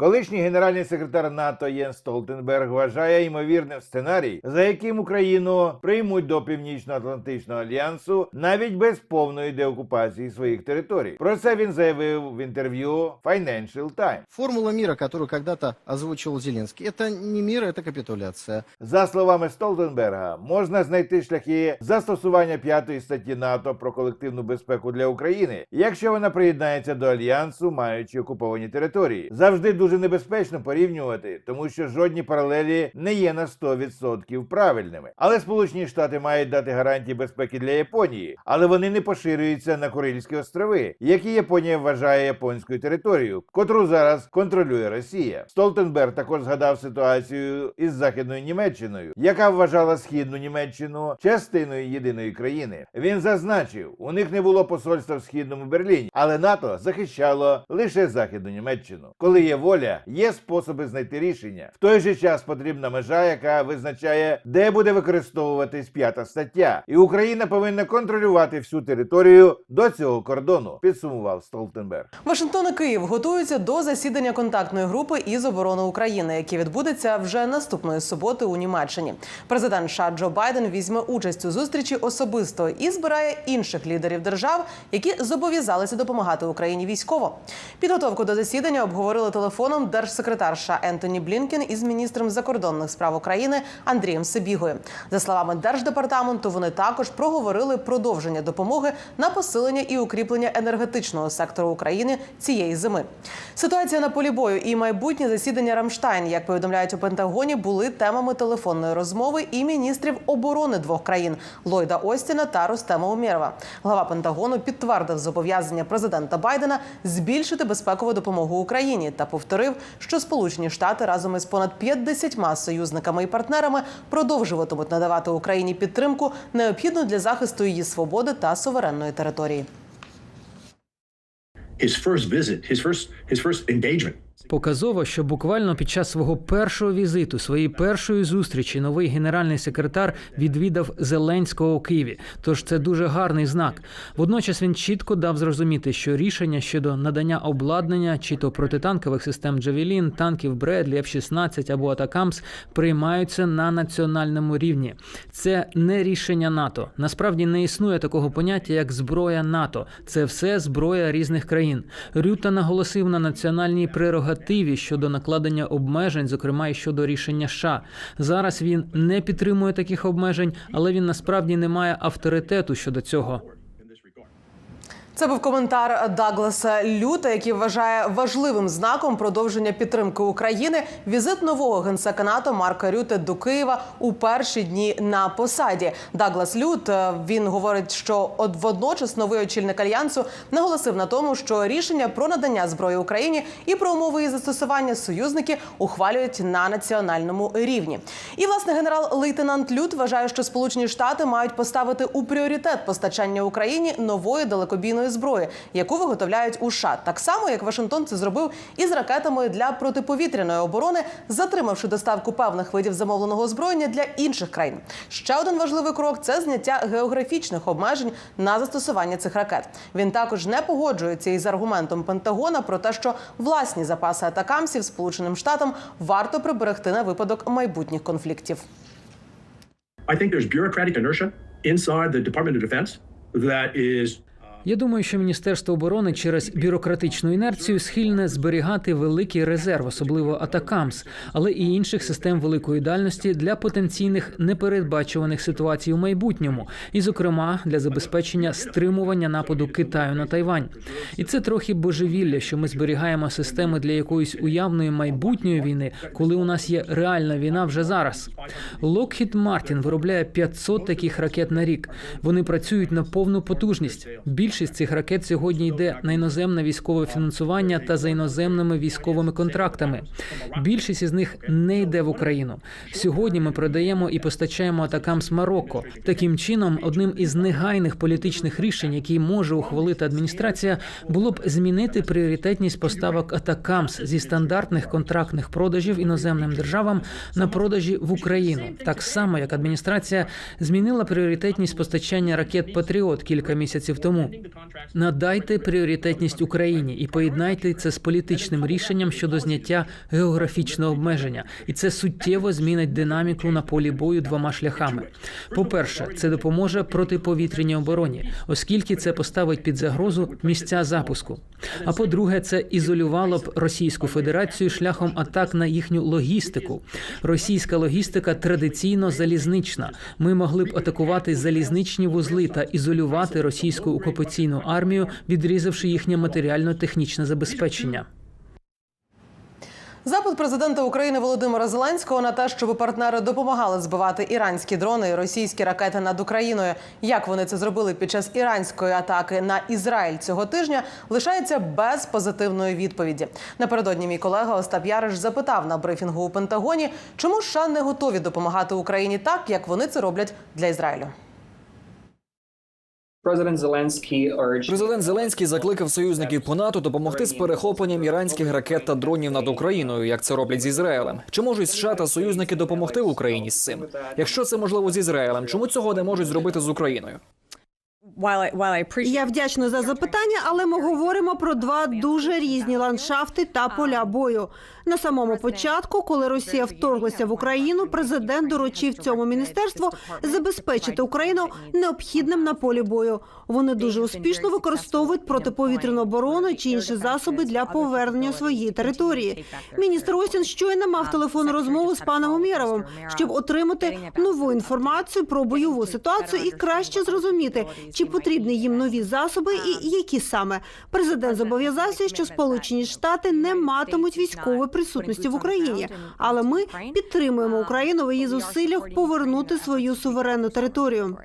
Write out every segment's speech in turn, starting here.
Колишній генеральний секретар НАТО Єн Столтенберг вважає ймовірним сценарій, за яким Україну приймуть до Північно-Атлантичного альянсу навіть без повної деокупації своїх територій. Про це він заявив в інтерв'ю Financial Times. Формула мира, которую когда-то озвучивал Зеленский, это не мир, это капитуляция. За словами Столтенберга, можна знайти шляхи застосування п'ятої статті НАТО про колективну безпеку для України, якщо вона приєднається до альянсу, маючи окуповані території. Завжди дуже небезпечно порівнювати, тому що жодні паралелі не є на 100% правильними. Але Сполучені Штати мають дати гарантії безпеки для Японії, але вони не поширюються на Курильські острови, які Японія вважає японською територією, котру зараз контролює Росія. Столтенберг також згадав ситуацію із західною Німеччиною, яка вважала східну Німеччину частиною єдиної країни. Він зазначив, у них не було посольства в східному Берліні, але НАТО захищало лише західну Німеччину. Коли є воля, є способи знайти рішення. В той же час потрібна межа, яка визначає, де буде використовуватись п'ята стаття, і Україна повинна контролювати всю територію до цього кордону. Підсумував Столтенберг. Вашингтон і Київ готуються до засідання контактної групи із оборони України, яке відбудеться вже наступної суботи у Німеччині. Президент США Джо Байден візьме участь у зустрічі особисто і збирає інших лідерів держав, які зобов'язалися допомагати Україні військово. Підготовку до засідання обговорили телефоном держсекретар США Ентоні Блінкен із міністром закордонних справ України Андрієм Сибігою. За словами держдепартаменту, вони також проговорили продовження допомоги на посилення і укріплення енергетичного сектору України цієї зими. Ситуація на полі бою і майбутнє засідання Рамштайн, як повідомляють у Пентагоні, були темами телефонної розмови і міністрів оборони двох країн Ллойда Остіна та Рустема Умєрова. Глава Пентагону підтвердив зобов'язання президента Байдена збільшити безпекову допомогу Україні та повторив, що Сполучені Штати разом із понад 50 союзниками і партнерами продовжуватимуть надавати Україні підтримку, необхідну для захисту її свободи та суверенної території. his first visit, his first his first engagement Показово, що буквально під час свого першого візиту, своєї першої зустрічі, новий генеральний секретар відвідав Зеленського у Києві. Тож це дуже гарний знак. Водночас він чітко дав зрозуміти, що рішення щодо надання обладнання чи то протитанкових систем Джавелін, танків Бредлі, F-16 або Атакамс приймаються на національному рівні. Це не рішення НАТО. Насправді не існує такого поняття, як зброя НАТО. Це все зброя різних країн. Рюта наголосив на національній прерогативі щодо накладення обмежень, зокрема і щодо рішення США. Зараз він не підтримує таких обмежень, але він насправді не має авторитету щодо цього. Це був коментар Дагласа Люта, який вважає важливим знаком продовження підтримки України візит нового генсека НАТО Марка Рюте до Києва у перші дні на посаді. Даглас Лют е, він говорить, що водночас новий очільник альянсу наголосив на тому, що рішення про надання зброї Україні і про умови її застосування союзники ухвалюють на національному рівні. І власне генерал-лейтенант Лют вважає, що Сполучені Штати мають поставити у пріоритет постачання Україні нової далекобійної зброї, яку виготовляють у США, так само як Вашингтон це зробив із ракетами для протиповітряної оборони, затримавши доставку певних видів замовленого озброєння для інших країн. Ще один важливий крок це зняття географічних обмежень на застосування цих ракет. Він також не погоджується із аргументом Пентагона про те, що власні запаси атакамсів Сполученим Штатам варто приберегти на випадок майбутніх конфліктів. I think there's bureaucratic inertia inside the Department of Defense that is Я думаю, що Міністерство оборони через бюрократичну інерцію схильне зберігати великий резерв, особливо атакамс, але і інших систем великої дальності для потенційних непередбачуваних ситуацій у майбутньому, і, зокрема, для забезпечення стримування нападу Китаю на Тайвань. І це трохи божевілля, що ми зберігаємо системи для якоїсь уявної майбутньої війни, коли у нас є реальна війна вже зараз. Lockheed Martin виробляє 500 таких ракет на рік. Вони працюють на повну потужність. Більшість цих ракет сьогодні йде на іноземне військове фінансування та за іноземними військовими контрактами. Більшість із них не йде в Україну. Сьогодні ми продаємо і постачаємо атакам з Марокко. Таким чином, одним із негайних політичних рішень, які може ухвалити адміністрація, було б змінити пріоритетність поставок атакамс зі стандартних контрактних продажів іноземним державам на продажі в Україну, так само як адміністрація змінила пріоритетність постачання ракет Патріот кілька місяців тому. Надайте пріоритетність Україні і поєднайте це з політичним рішенням щодо зняття географічного обмеження, і це суттєво змінить динаміку на полі бою двома шляхами. По-перше, це допоможе протиповітряній обороні, оскільки це поставить під загрозу місця запуску. А по-друге, це ізолювало б Російську Федерацію шляхом атак на їхню логістику. Російська логістика традиційно залізнична. Ми могли б атакувати залізничні вузли та ізолювати російську окупаційну армію, відрізавши їхнє матеріально-технічне забезпечення. Запит президента України Володимира Зеленського на те, щоб партнери допомагали збивати іранські дрони і російські ракети над Україною. Як вони це зробили під час іранської атаки на Ізраїль цього тижня, лишається без позитивної відповіді. Напередодні мій колега Остап Яриш запитав на брифінгу у Пентагоні, чому США не готові допомагати Україні так, як вони це роблять для Ізраїлю. Президент Зеленський закликав союзників по НАТО допомогти з перехопленням іранських ракет та дронів над Україною, як це роблять з Ізраїлем. Чи можуть США та союзники допомогти Україні з цим? Якщо це можливо з Ізраїлем, чому цього не можуть зробити з Україною? Я вдячна за запитання, але ми говоримо про два дуже різні ландшафти та поля бою. На самому початку, коли Росія вторглася в Україну, президент доручив цьому міністерству забезпечити Україну необхідним на полі бою. Вони дуже успішно використовують протиповітряну оборону чи інші засоби для повернення своєї території. Міністр Остін щойно мав телефонну розмову з паном Умєровим, щоб отримати нову інформацію про бойову ситуацію і краще зрозуміти, чи потрібні їм нові засоби і які саме. Президент зобов'язався, що Сполучені Штати не матимуть військової присутності в Україні, але ми підтримуємо Україну в її зусиллях повернути свою суверенну територію.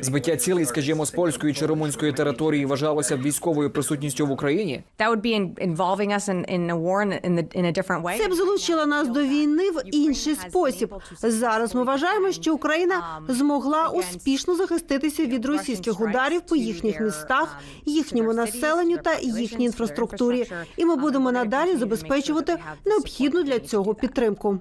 Збиття цілей, скажімо, з польської чи румунської території вважалося б військовою присутністю в Україні. Це б залучило нас до війни в інший спосіб. Зараз ми вважаємо, що Україна змогла успішно захиститися від російських ударів по їхніх містах, їхньому населенню та їхній інфраструктурі. І ми будемо надалі забезпечувати необхідну для цього підтримку.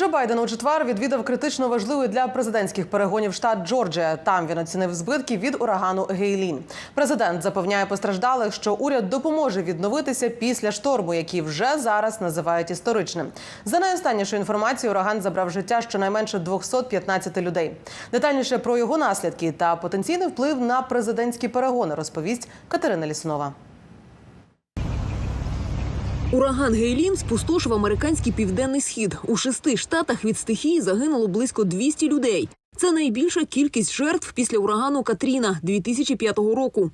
Джо Байден у четвер відвідав критично важливий для президентських перегонів штат Джорджія. Там він оцінив збитки від урагану Гейлін. Президент запевняє постраждалих, що уряд допоможе відновитися після шторму, який вже зараз називають історичним. За найостаннішою інформацією, ураган забрав життя щонайменше 215 людей. Детальніше про його наслідки та потенційний вплив на президентські перегони розповість Катерина Ліснова. Ураган Гейлін спустошив американський південний схід. У шести штатах від стихії загинуло близько 200 людей. Це найбільша кількість жертв після урагану Катріна 2005 року.